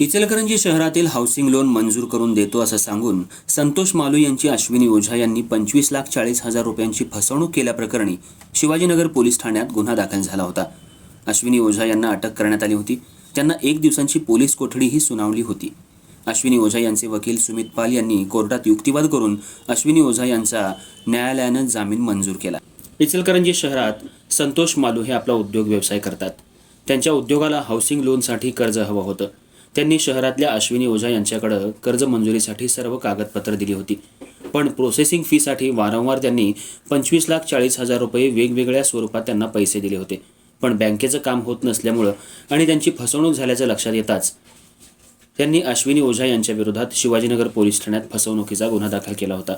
इचलकरंजी शहरातील housing loan मंजूर करून देतो असं सांगून संतोष मालू यांची अश्विनी ओझा यांनी पंचवीस लाख चाळीस हजार रुपयांची फसवणूक केल्याप्रकरणी शिवाजीनगर पोलीस ठाण्यात गुन्हा दाखल झाला होता. अश्विनी ओझा यांना अटक करण्यात आली होती. त्यांना एक दिवसांची पोलीस कोठडीही सुनावली होती. अश्विनी ओझा यांचे वकील सुमित पाल यांनी कोर्टात युक्तिवाद करून अश्विनी ओझा यांचा न्यायालयानं जामीन मंजूर केला. इचलकरंजी शहरात संतोष मालू हे आपला उद्योग व्यवसाय करतात. त्यांच्या उद्योगाला हाऊसिंग लोनसाठी कर्ज हवं होतं. त्यांनी शहरातल्या अश्विनी ओझा यांच्याकडं कर्ज मंजुरीसाठी सर्व कागदपत्र दिली होती. पण प्रोसेसिंग फीसाठी वारंवार त्यांनी पंचवीस लाख चाळीस हजार रुपये वेगवेगळ्या स्वरूपात त्यांना पैसे दिले होते. पण बँकेचं काम होत नसल्यामुळं आणि त्यांची फसवणूक झाल्याचं लक्षात येताच त्यांनी अश्विनी ओझा यांच्या विरोधात शिवाजीनगर पोलीस ठाण्यात फसवणुकीचा गुन्हा दाखल केला होता.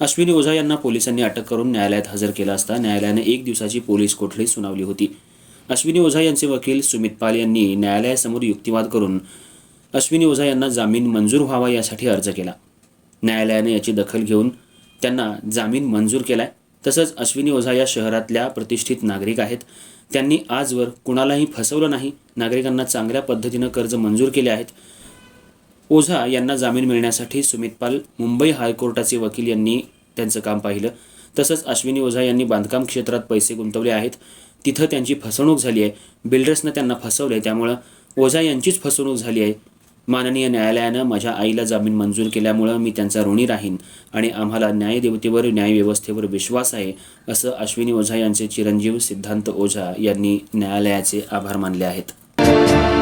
अश्विनी ओझा यांना पोलिसांनी अटक करून न्यायालयात हजर केला असता न्यायालयाने एक दिवसाची पोलीस कोठडी सुनावली होती. अश्विनी ओझा यांचे वकील सुमित पाल यांनी न्यायालयासमोर युक्तिवाद करून अश्विनी ओझा यांना जामीन मंजूर व्हावा यासाठी अर्ज केला. न्यायालयाने याची दखल घेऊन त्यांना जामीन मंजूर केलाय. तसंच अश्विनी ओझा या शहरातल्या प्रतिष्ठित नागरिक आहेत. त्यांनी आजवर कुणालाही फसवलं नाही. नागरिकांना चांगल्या पद्धतीनं कर्ज मंजूर केले आहेत. ओझा यांना जामीन मिळण्यासाठी सुमित पाल मुंबई हायकोर्टाचे वकील यांनी त्यांचं काम पाहिलं. तसंच अश्विनी ओझा यांनी बांधकाम क्षेत्रात पैसे गुंतवले आहेत. तिथं त्यांची फसवणूक झाली आहे. बिल्डर्सनं त्यांना फसवले त्यामुळं ओझा यांचीच फसवणूक झाली आहे. माननीय न्यायालयानं माझ्या आईला जामीन मंजूर केल्यामुळं मी त्यांचा ऋणी राहीन आणि आम्हाला न्यायदेवतेवर न्यायव्यवस्थेवर विश्वास आहे असं अश्विनी ओझा यांचे चिरंजीव सिद्धांत ओझा यांनी न्यायालयाचे आभार मानले आहेत.